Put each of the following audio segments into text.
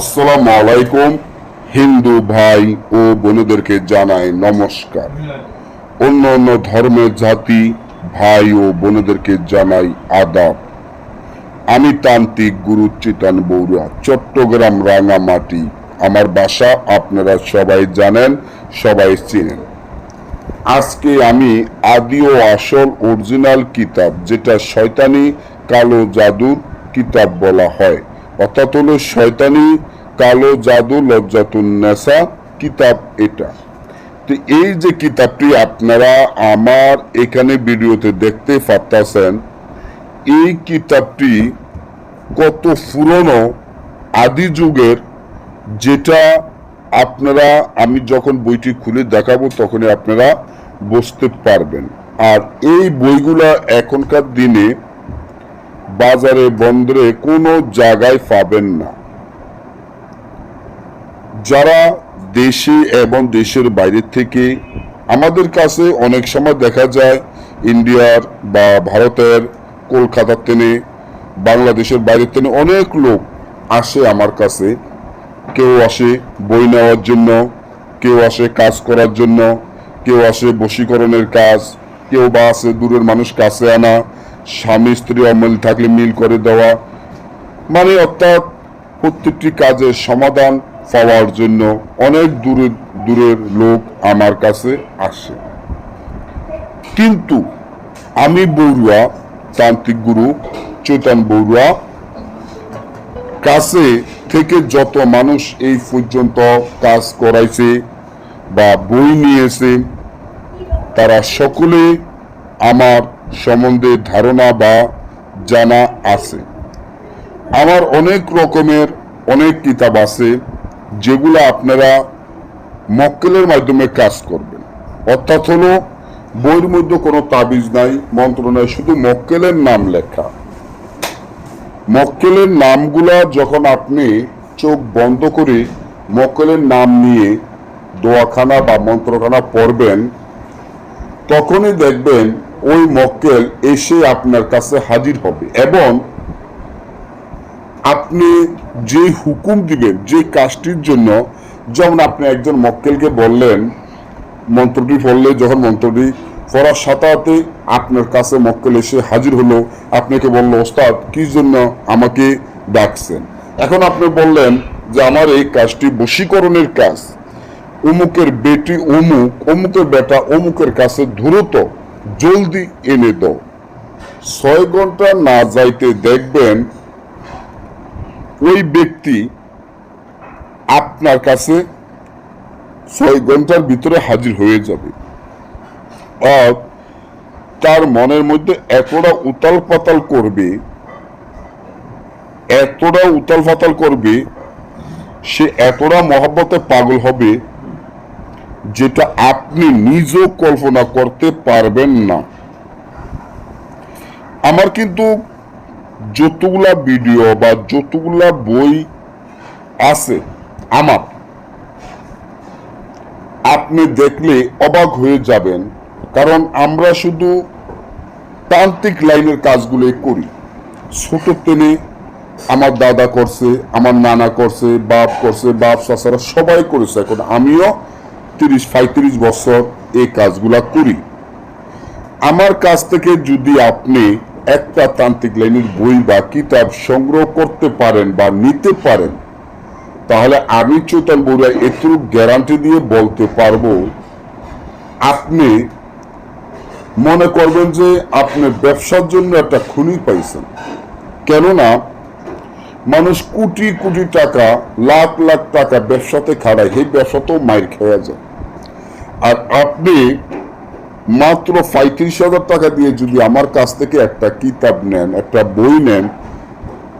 আসসালামু আলাইকুম, হিন্দু ভাই ও বোনদেরকে জানাই নমস্কার। অন্য অন্য ধর্মের জাতি, ভাই ও বোনদেরকে জানাই আদাব। আমি তান্ত্রিক গুরু চিতন বৌরা, চট্টগ্রাম রাঙামাটি। আমার বাসা আপনারা সবাই জানেন, সবাই চিনেন। আজকে আমি আদি ও আসল অরিজিনাল কিতাব, যেটা শয়তানি কালো জাদুর কিতাব বলা হয়। অর্থাৎ হলো শয়তানি, কালো, জাদু, লজ্জাতুন নেশা কিতাব এটা। তো এই যে কিতাবটি আপনারা আমার এখানে ভিডিওতে দেখতে পারতেছেন, এই কিতাবটি কত পুরনো আদি যুগের, যেটা আপনারা, আমি যখন বইটি খুলে দেখাবো তখনই আপনারা বুঝতে পারবেন। আর এই বইগুলা এখনকার দিনে বাজারে, বন্দরে কোনো জায়গায় পাবেন না। যারা দেশে এবং দেশের বাইরে থেকে আমাদের কাছে অনেক সময় দেখা যায়, ইন্ডিয়ার বা ভারতের কলকাতার তেনে বাংলাদেশের বাইরের তেনে অনেক লোক আসে আমার কাছে। কেউ আসে বই নেওয়ার জন্য, কেউ আসে কাজ করার জন্য, কেউ আসে বশীকরণের কাজ, কেউ বা আসে দূরের মানুষ কাছে আনা স্বামী, স্ত্রী অমিল থাকলে মিল করে দেওয়া। মানে অর্থাৎ প্রত্যেকটি কাজের সমাধান পাওয়ার জন্য অনেক দূরে, দূরের লোক আমার কাছে আসে। কিন্তু আমি বড়ুয়া, তান্ত্রিক গুরু চৈতন বড়ুয়া, কাছে থেকে যত মানুষ এই পর্যন্ত কাজ করাইছে বা বই নিয়েছে, তারা সকলে আমার সম্বন্ধে ধারণা বা জানা আছে। আমার অনেক রকমের অনেক কিতাব আছে, যেগুলো আপনারা মক্কেলের মাধ্যমে কাজ করবেন। অর্থাৎ হলো, বইয়ের মধ্যে কোনো তাবিজ নাই, মন্ত্র নাই, শুধু মক্কেলের নাম লেখা। মক্কেলের নামগুলা যখন আপনি চোখ বন্ধ করে মক্কেলের নাম নিয়ে দোয়াখানা বা মন্ত্রখানা পড়বেন, তখনই দেখবেন ওই মক্কেল এসে আপনার কাছে হাজির হবে এবং আপনি যে হুকুম দিবেন, যে কাজটির জন্য, যেমন আপনি একজন মক্কেলকে বললেন, মন্ত্রটি পড়লে, যখন মন্ত্রটি পড়ার সাথে আপনার কাছে মক্কেল এসে হাজির হলো, আপনাকে বলল, ওস্তাদ, কি জন্য আমাকে ডাকছেন? এখন আপনি বললেন যে, আমার এই কাজটি বশীকরণের কাজ। অমুকের বেটি অমুক, অমুকের বেটা অমুকের কাছে দ্রুত জলদি এনে দাও। ছয় ঘণ্টা না যাইতে দেখবেন ওই ব্যক্তি আপনার কাছে ছয় ঘণ্টার ভিতরে হাজির হয়ে যাবে। আর তার মনের মধ্যে এতটা উতাল পাতাল করবে, এতটা উতাল পাতাল করবে, সে এতটা মহাব্বতে পাগল হবে যেটা আপনি নিজেও কল্পনা করতে পারবেন না। আমার কিন্তু যতগুলা ভিডিও বা যতগুলা বই আছে, আমার, আপনি দেখলে অবাক হয়ে যাবেন। কারণ আমরা শুধু তান্ত্রিক লাইনের কাজগুলো করি। ছোট তেনে আমার দাদা করছে, আমার নানা করছে, বাপ করছে, বাপ চাচারা সবাই করেছে। এখন আমিও তিরিশ, পঁয়ত্রিশ বছর এই কাজগুলা করি। আমার কাছ থেকে যদি আপনি একটা তান্ত্রিক লাইনের বই বা কিতাব সংগ্রহ করতে পারেন বা নিতে পারেন, তাহলে আমি চৈতন বড়ুয়া এটুকু গ্যারান্টি দিয়ে বলতে পারব, আপনি মনে করবেন যে আপনি ব্যবসার জন্য একটা খুনি পাইছেন। কেননা মানুষ কোটি কোটি টাকা, লাখ লাখ টাকা ব্যবসাতে খাড়ায় সেই ব্যবসাতেও মায়ের খেয়ে যায়। আর আপনি মাত্র পঁয়ত্রিশ হাজার টাকা দিয়ে যদি আমার কাছ থেকে একটা কিতাব নেন, একটা বই নেন,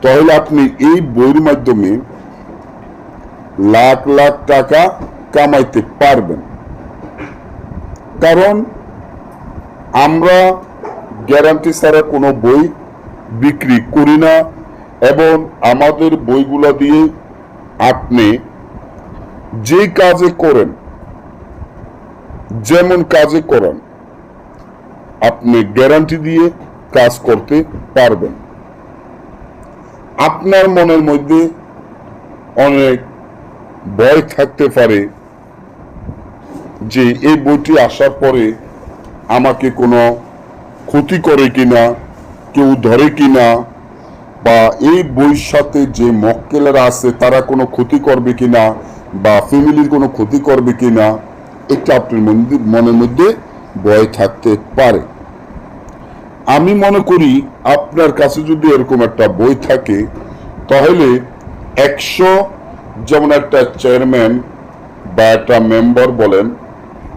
তাহলে আপনি এই বইয়ের মাধ্যমে লাখ লাখ টাকা কামাইতে পারবেন। কারণ আমরা গ্যারান্টি ছাড়া কোনো বই বিক্রি করি না। এবং আমাদের বইগুলো দিয়ে আপনি যে কাজে করেন, যেমন কাজে করেন, আপনি গ্যারান্টি দিয়ে কাজ করতে পারবেন। আপনার মনের মধ্যে অনেক ভয় থাকতে পারে যে এই বইটি আসার পরে আমাকে কোনো ক্ষতি করে কিনা, কেউ ধরে কিনা বা এই বইয়ের সাথে যে মক্কেলেরা আছে, তারা কোনো ক্ষতি করবে কিনা বা ফ্যামিলির কোনো ক্ষতি করবে কিনা, এটা আপনার মনের মধ্যে ভয় থাকতে পারে। আমি মনে করি আপনার কাছে যদি এরকম একটা বই থাকে, তাহলে একশো যেমন একটা চেয়ারম্যান বা একটা মেম্বার বলেন,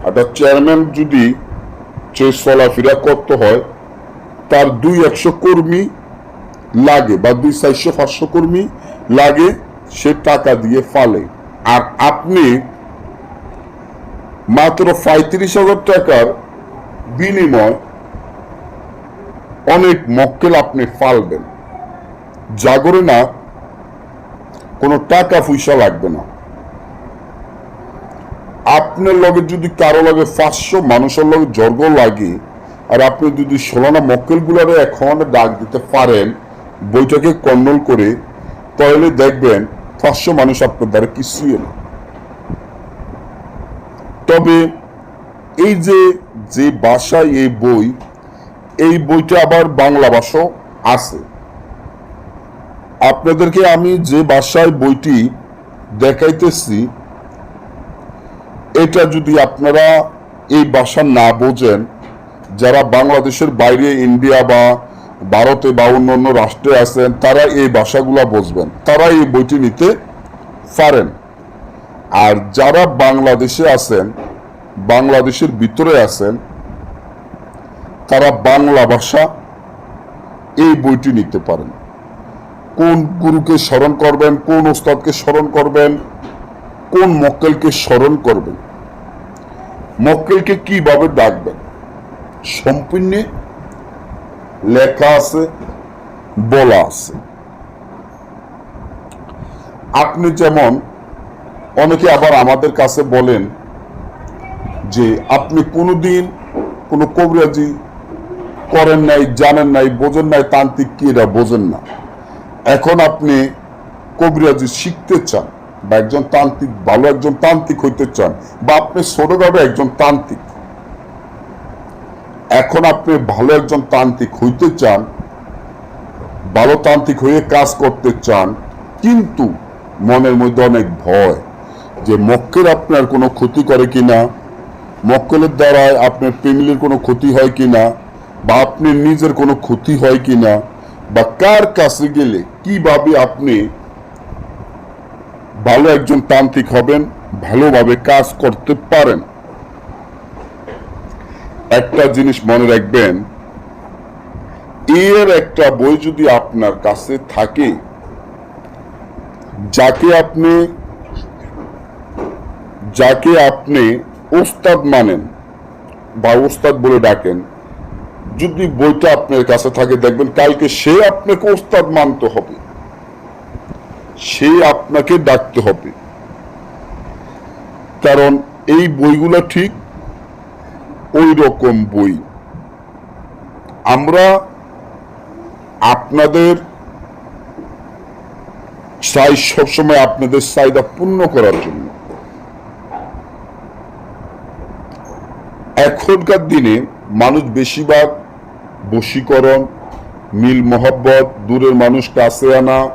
একটা চেয়ারম্যান যদি চলাফেরা করতে হয়, তার দুই একশো কর্মী লাগে, বা দুই চারশো, পাঁচশো কর্মী লাগে, সে টাকা দিয়ে ফালে। আর আপনি মাত্র পঁয়ত্রিশ হাজার টাকার বিনিময় অনেক মক্কেল আপনি ফালবেন। জাগরে না, কোনো টাকা পয়সা লাগবে না। আপনার লগে যদি কারও লগে পাঁচশো, মানুষের লগে জর্গ লাগে, আর আপনি যদি ষোলানা মক্কেল গুলারে এখন ডাক দিতে পারেন বইটাকে কন্ট্রোল করে তাহলে দেখবেন পাঁচশো মানুষ আপনার দ্বারা কিছুই না। তবে এই যে যে ভাষায় এই বই, এই বইটা আবার বাংলা ভাষাও আছে। আপনাদেরকে আমি যে ভাষায় বইটি দেখাইতেছি, এটা যদি আপনারা এই ভাষা না বোঝেন, যারা বাংলাদেশের বাইরে, ইন্ডিয়া বা ভারতে বা অন্য অন্য রাষ্ট্রে আছেন তারা এই ভাষাগুলো বুঝবেন। তারা এই বইটি নিতে পারেন। আর যারা বাংলাদেশে আছেন, বাংলাদেশের ভিতরে আছেন, তারা বাংলা ভাষা এই বইটি নিতে পারেন। কোন গুরুকে স্মরণ করবেন, কোন ওস্তাদকে স্মরণ করবেন, কোন মক্কেলকে স্মরণ করবেন। মক্কেলকে কীভাবে ডাকবেন? সম্পূর্ণ লেখা আছে বলা আছে আপনি যেমন অনেকে আবার আমাদের কাছে বলেন যে আপনি কোনোদিন কোনো কবিরাজি করেন নাই, জানেন নাই, বোঝেন নাই, তান্ত্রিক কি এটা বোঝেন না। এখন আপনি কবিরাজি শিখতে চান বা একজন তান্ত্রিক, ভালো একজন তান্ত্রিক হইতে চান বা আপনি ছোটভাবে একজন তান্ত্রিক এখন আপনি ভালো একজন তান্ত্রিক হইতে চান, ভালো তান্ত্রিক হয়ে কাজ করতে চান, কিন্তু মনের মধ্যে অনেক ভয় যে মক্কেল আপনার কোনো ক্ষতি করে কিনা, মক্কেলের দ্বারা আপনার ফ্যামিলির কোনো ক্ষতি হয় কিনা, বা আপনি নিজের কোনো ক্ষতি হয় কিনা, বা কার কাছে গেলে কীভাবে আপনি ভালো একজন তান্ত্রিক হবেন, ভালোভাবে কাজ করতে পারেন। একটা জিনিস মনে রাখবেন, এর একটা বই যদি আপনার কাছে থাকে, যাকে আপনি যাকে আপনি ওস্তাদ মানেন বা ওস্তাদ বলে ডাকেন, যদি বইটা আপনার কাছে থাকে, দেখবেন কালকে সে আপনাকে ওস্তাদ মানতে হবে। সে আপনাকে ডাকতে হবে। কারণ এই বইগুলো ঠিক ওই রকম বই। আমরা আপনাদের চাই সবসময় আপনাদের চাহিদা পূর্ণ করার জন্য। এখনকার দিনে মানুষ বেশিরভাগ বশীকরণ, মিল মহব্বত, দূরের মানুষ কাছে আনা,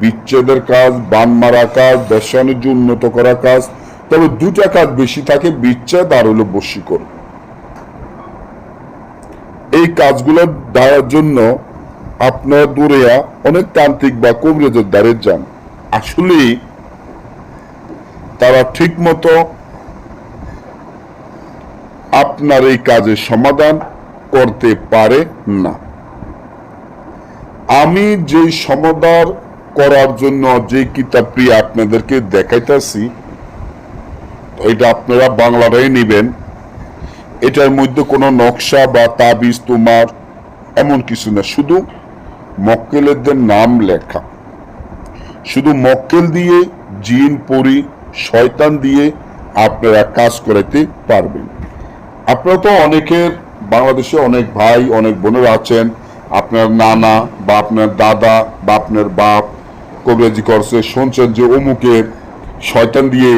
বিচ্ছেদের কাজ, বান মারা কাজ, ব্যবসা উন্নত করা কাজ, তবে দুটা কাজ বেশি থাকে, বিচ্ছেদ আর হলো বশীকরণ। এই কাজগুলো দেওয়ার জন্য আপনার দূরেয়া অনেক তান্ত্রিক বা কবিরাজের দ্বারে যান। আসলে তারা ঠিক মতো আপনার এই কাজের সমাধান করতে পারে না। আমি যে সমাধান করার জন্য যে কিতাবটি আপনাদেরকে দেখাইতেছি, এটা আপনারা বাংলাটাই নেবেন। এটার মধ্যে কোনো নকশা বা তাবিজ তোমার এমন কিছু না, শুধু মক্কেলেরদের নাম লেখা। শুধু মক্কেল দিয়ে, জিন, পরি, শয়তান দিয়ে আপনারা কাজ করাইতে পারবেন। আপনারা তো অনেকের, বাংলাদেশে অনেক ভাই, অনেক বোনেরা আছেন, আপনার নানা বা আপনার দাদা বা আপনার বাপ, কবিরাজি করছে, শুনছেন যে অমুকের শয়তান দিয়ে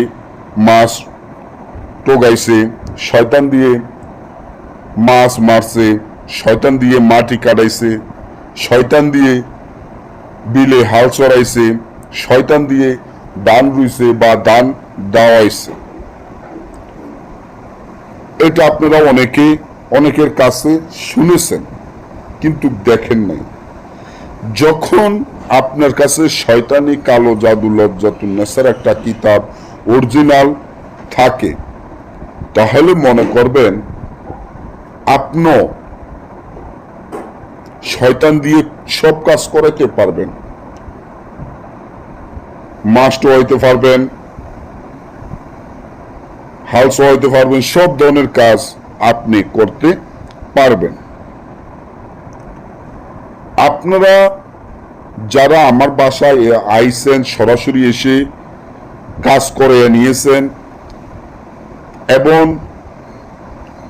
মাছ টোগাইছে, শয়তান দিয়ে মাছ মারছে, শয়তান দিয়ে মাটি কাটাইছে, শয়তান দিয়ে বিলে হাল চড়াইছে, শয়তান দিয়ে দান রুইছে বা দান দেওয়াইছে। এটা আপনারা অনেকে, অনেকের কাছে শুনেছেন, কিন্তু দেখেন নাই। যখন আপনার কাছে শয়তানি কালো জাদু লজ্জাতুন্নেসার একটা কিতাব অরিজিনাল থাকে, তাহলে মনে করবেন আপনি। শয়তান দিয়ে সব কাজ করাতে পারবেন? মাস্ট হইতে পারবেন হাউস হইতে পারবেন, সব ধরনের কাজ আপনি করতে পারবেন। আপনারা যারা আমার বাসায় আইসেন সরাসরি এসে কাজ করে নিয়েছেন, এবং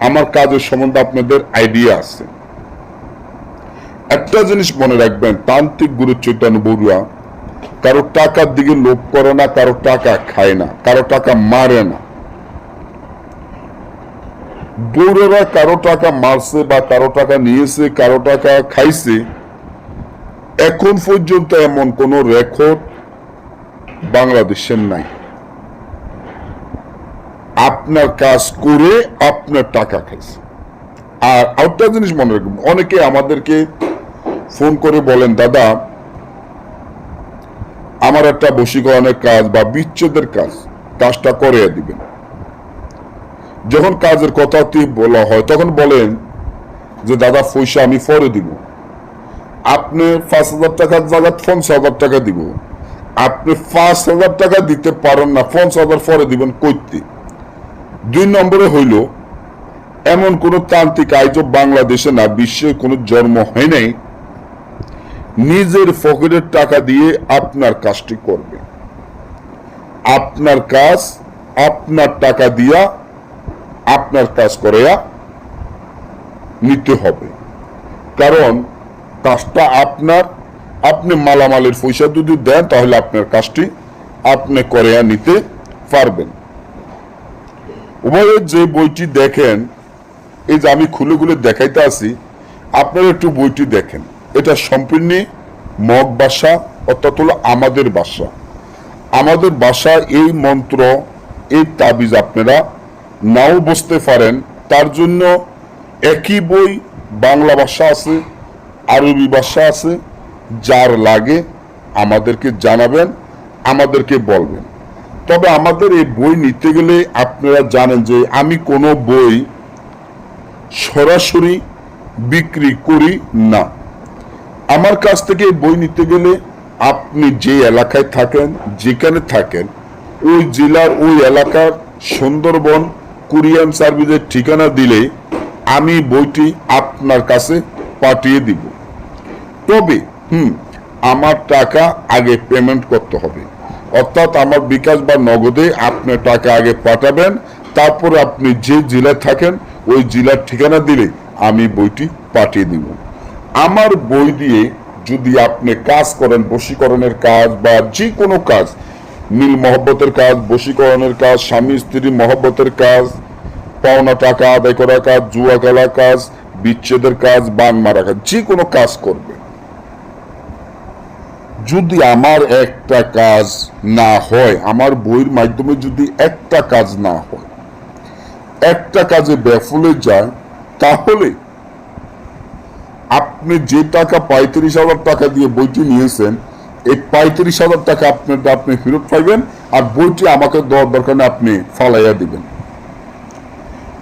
আমার কাজের সম্বন্ধে আপনাদের আইডিয়া আছে। একটা জিনিস মনে রাখবেন, তান্ত্রিক গুরু চৈতন্য বড়ুয়া, কারও টাকার দিকে লোভ করে না, কারও টাকা খায় না, কারও টাকা মারে না। বৌরেরা কারও টাকা মারছে বা কারও টাকা নিয়েছে, কারও টাকা খাইছে, এখন পর্যন্ত এমন কোন রেকর্ড বাংলাদেশের নাই। আপনার কাজ করে আপনার টাকা খাইছে। আর আরেকটা জিনিস মনে রাখবেন, অনেকে আমাদেরকে ফোন করে বলেন, দাদা, আমার একটা বশীকরণের কাজ বা বিচ্ছেদের কাজ, কাজটা করে দিবেন। যখন কাজের কথাটি বলা হয়, তখন বলেন যে, দাদা, পয়সা আমি পরে দিব। আপনি পাঁচ হাজার টাকার জায়গায় পঞ্চাশ হাজার টাকা দিব। আপনি পাঁচ হাজার টাকা দিতে পারেন না, পঞ্চাশ হাজার পরে দিবেন কইতে। দুই নম্বরে হইল, এমন কোন তান্ত্রিক আয়োজ বাংলাদেশে না, বিশ্বে কোনো জন্ম হয় নাই, নিজের পকেটের টাকা দিয়ে আপনার কাজটি করবে। আপনার কাজ, আপনার টাকা দিয়া আপনার কাজ করিয়া নিতে হবে। কারণ কাজটা আপনার, আপনি মালামালের পয়সা যদি দেন, তাহলে আপনার কাজটি আপনি করিয়া নিতে পারবেন। উভয়ের যে বইটি দেখেন, এই যে আমি খুলে খুলে দেখাইতে আছি আপনারা একটু বইটি দেখেন। এটা সম্পূর্ণ মগ ভাষা, অর্থাৎ হলো আমাদের বাসা আমাদের ভাষা এই মন্ত্র, এই তাবিজ আপনারা নাও বুঝতে পারেন। তার জন্য একই বই বাংলা ভাষা আছে, আরবি ভাষা আছে, যার লাগে আমাদেরকে জানাবেন, আমাদেরকে বলবেন। তবে আমাদের এই বই নিতে গেলে আপনারা জানেন যে আমি কোনো বই সরাসরি বিক্রি করি না। আমার কাছ থেকে বই নিতে গেলে আপনি যে এলাকায় থাকেন, যেখানে থাকেন, ওই জেলার ওই এলাকার সুন্দরবন কুরিয়ান সার্ভিসের ঠিকানা দিলে আমি বইটি আপনার কাছে পাঠিয়ে দিব। তবে, হুম, আমার টাকা আগে পেমেন্ট করতে হবে। অর্থাৎ আমার বিকাশ বা নগদে আপনি টাকা আগে পাঠাবেন, তারপর আপনি যে জেলায় থাকেন, ওই জেলার ঠিকানা দিলে আমি বইটি পাঠিয়ে দিব। আমার বই দিয়ে যদি আপনি কাজ করেন, বশীকরণের কাজ বা যে কোনো কাজ মিল মহব্বতের কাজ, বশীকরণের কাজ, স্বামী স্ত্রী মহব্বতের কাজ, পাওনা টাকা আদায় করা কাজ, জুয়া খেলার কাজ, বিচ্ছেদের কাজ বান মারা কাজ যে কোনো কাজ করবে। যদি আমার একটা কাজ না হয়, আমার বইয়ের মাধ্যমে যদি একটা কাজ না হয়, একটা কাজে ব্যাফলে যায়, তাহলে আপনি যে টাকা পঁয়ত্রিশ হাজার টাকা দিয়ে বইটি নিয়েছেন, এই পঁয়ত্রিশ হাজার টাকা আপনার আপনি ফেরত পাইবেন আর বইটি আমাকে দেওয়ার দরকার আপনি ফালাইয়া দিবেন।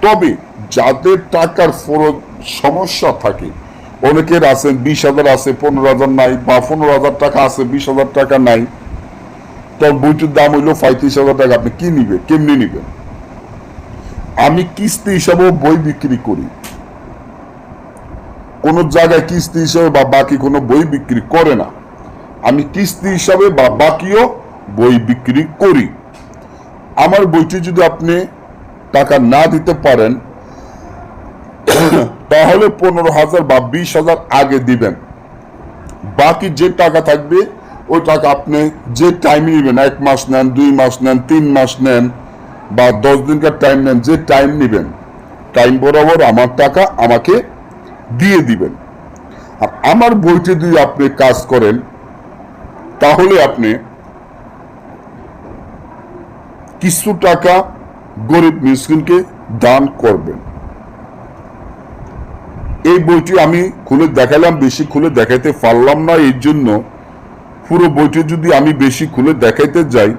তবে যাদের টাকার ফরজ সমস্যা থাকে অনেকের আছে, বিশ হাজার আছে, পনেরো হাজার নাই বা পনেরো হাজার টাকা আছে, বিশ হাজার টাকা নাই। তোর বইটির দাম হইল পঁয়ত্রিশ হাজার টাকা। আপনি কি নিবে কেমনি নিবেন? আমি কিস্তি হিসাবেও বই বিক্রি করি। কোন জায়গায় কিস্তি হিসাবে বা বাকি কোনো বই বিক্রি করে না। আমি কিস্তি হিসাবে বা বাকিও বই বিক্রি করি। আমার বইটি যদি আপনি টাকা না দিতে পারেন তাহলে পনেরো হাজার বা বিশ হাজার আগে দিবেন। বাকি যে টাকা থাকবে, ওই টাকা আপনি যে টাইম নেবেন, এক মাস নেন, দুই মাস নেন, তিন মাস নেন, বা দশ দিনকার টাইম নেন, যে টাইম নেবেন টাইম বরাবর আমার টাকা আমাকে দিয়ে দিবেন। আর আমার বইটি দিয়ে আপনি কাজ করেন, তাহলে আপনি কিছু টাকা গরিব মিসকিনকে দান করবেন। এই বইটি আমি খুলে দেখালাম, বেশি খুলে দেখাইতে পারলাম না, এর জন্য পুরো বইটি যদি আমি বেশি খুলে দেখাইতে যাই,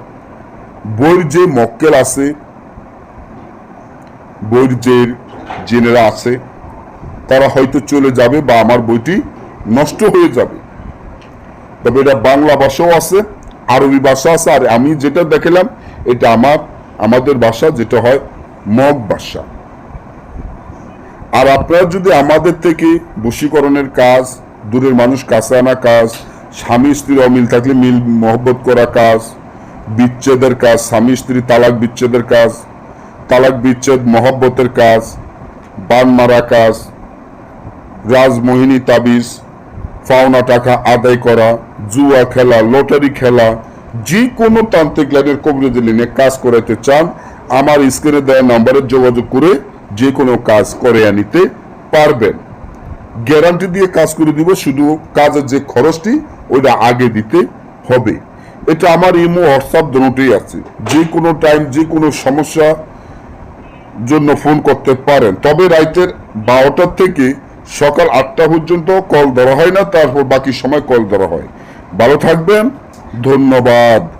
বইয়ের যে মক্কেল আছে, বইয়ের যে জেনেরা আছে, তারা হয়তো চলে যাবে বা আমার বইটি নষ্ট হয়ে যাবে। তবে এটা বাংলা ভাষাও আছে, আরবি ভাষা আছে, আর আমি যেটা দেখালাম, এটা আমার, আমাদের ভাষা, যেটা হয় মগ ভাষা। আর আপনারা যদি আমাদের থেকে বশীকরণের কাজ, দূরের মানুষ কাছে আনা কাজ, স্বামী স্ত্রীর অমিল থাকলে মিল, মহব্বত করা কাজ, বিচ্ছেদের কাজ, স্বামী স্ত্রী তালাক বিচ্ছেদের কাজ, তালাক বিচ্ছেদ, মহব্বতের কাজ, বান মারা কাজ, রাজমোহিনী তাবিজ, পাওনা টাকা আদায় করা, জুয়া খেলা, লটারি খেলা, যে কোনো তান্ত্রিক লাইনের কবিরাজি লাইনে কাজ করাইতে চান, আমার স্ক্রিনে দেওয়া নাম্বারে যোগাযোগ করে যে কোনো কাজ করে আনিতে পারবেন। গ্যারান্টি দিয়ে কাজ করে দিব, শুধু কাজের যে খরচটি, ওইটা আগে দিতে হবে। এটা আমার ইমো, হোয়াটসঅ্যাপ দুটোই আছে। যে কোনো টাইম, যে কোনো সমস্যা জন্য ফোন করতে পারেন। তবে রাইতের বারোটার থেকে সকাল আটটা পর্যন্ত কল ধরা হয় না, তারপর বাকি সময় কল ধরা হয়। ভালো থাকবেন, ধন্যবাদ।